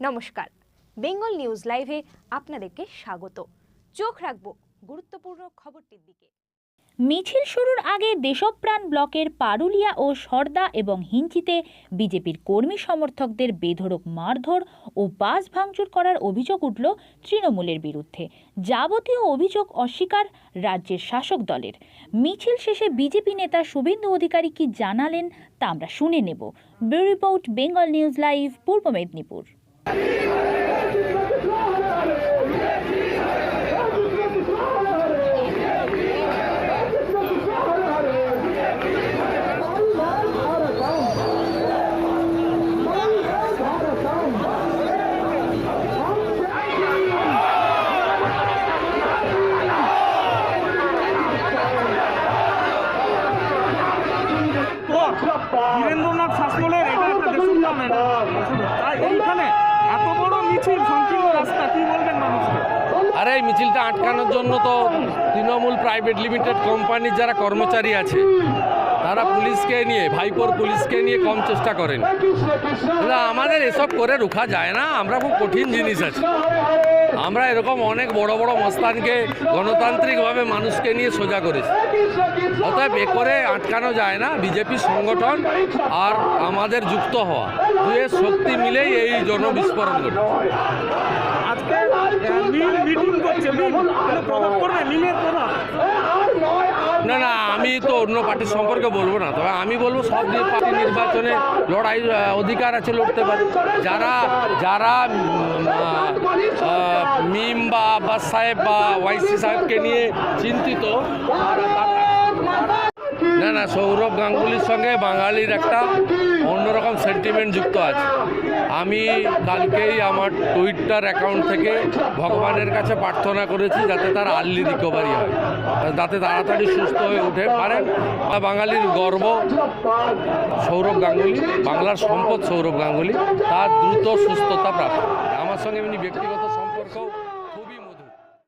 নমস্কার। বেঙ্গল নিউজ লাইভে আপনাদেরকে স্বাগত। চোখ রাখব গুরুত্বপূর্ণ খবরটির দিকে। মিছিল শুরুর আগে দেশপ্রাণ ব্লকের পারুলিয়া ও সর্দা এবং হিঞ্চিতে বিজেপির কর্মী সমর্থকদের বেধড়ক মারধর ও বাস ভাঙচুর করার অভিযোগ উঠল তৃণমূলের বিরুদ্ধে। যাবতীয় অভিযোগ অস্বীকার রাজ্যের শাসক দলের। মিছিল শেষে বিজেপি নেতা শুভেন্দু অধিকারী কি জানালেন তা আমরা শুনে নেব। রিপোর্ট, বেঙ্গল নিউজ লাইভ, পূর্ব মেদিনীপুর। বীরেন্দ্রনাথ শাসমলের এটা একটা এটা এইখানে এত বড় মিছিল, সংকীর্ণ রাস্তা, কি বলবেন মানুষকে? আরে, এই মিছিলটা আটকানোর জন্য তো তৃণমূল প্রাইভেট লিমিটেড কোম্পানির যারা কর্মচারী আছে তারা পুলিশকে নিয়ে, ভাইপোর পুলিশকে নিয়ে কম চেষ্টা করেন। কিন্তু আমাদের এসব করে রুখা যায় না, আমরা খুব কঠিন জিনিস আছে। আমরা এরকম অনেক বড় বড় মস্তানকে গণতান্ত্রিকভাবে মানুষকে নিয়ে সোজা করেছি। অতএব এ করে আটকানো যায় না, বিজেপি সংগঠন আর আমাদের যুক্ত হওয়া। দুয়ের শক্তি মিলেই এই জনবিস্ফোরণ ঘটে আজকে মিটিং করছে প্রভাব পড়বে? মিলের প্রভাব? না না, আমি তো অন্য পার্টির সম্পর্কে বলব না। তবে আমি বলব সব পার্টি নির্বাচনে লড়াই অধিকার আছে লড়তে পারে। যারা যারা মিম বা আব্বাস সাহেব বা ওয়াইসি সাহেবকে নিয়ে চিন্তিত, না না, সৌরভ গাঙ্গুলির সঙ্গে বাঙালির একটা অন্যরকম সেন্টিমেন্ট যুক্ত আছে। আমি কালকেই আমার টুইটার অ্যাকাউন্ট থেকে ভগবানের কাছে প্রার্থনা করেছি যাতে তার আর্লি রিকভারি হয়। যাতে তাড়াতাড়ি সুস্থ হয়ে উঠে পারেন। বাঙালির গর্ব, সৌরভ গাঙ্গুলি, বাংলার সম্পদ সৌরভ গাঙ্গুলি, তার দ্রুত সুস্থতা প্রাপ্ত। আমার সঙ্গে এমনি ব্যক্তিগত সম্পর্ক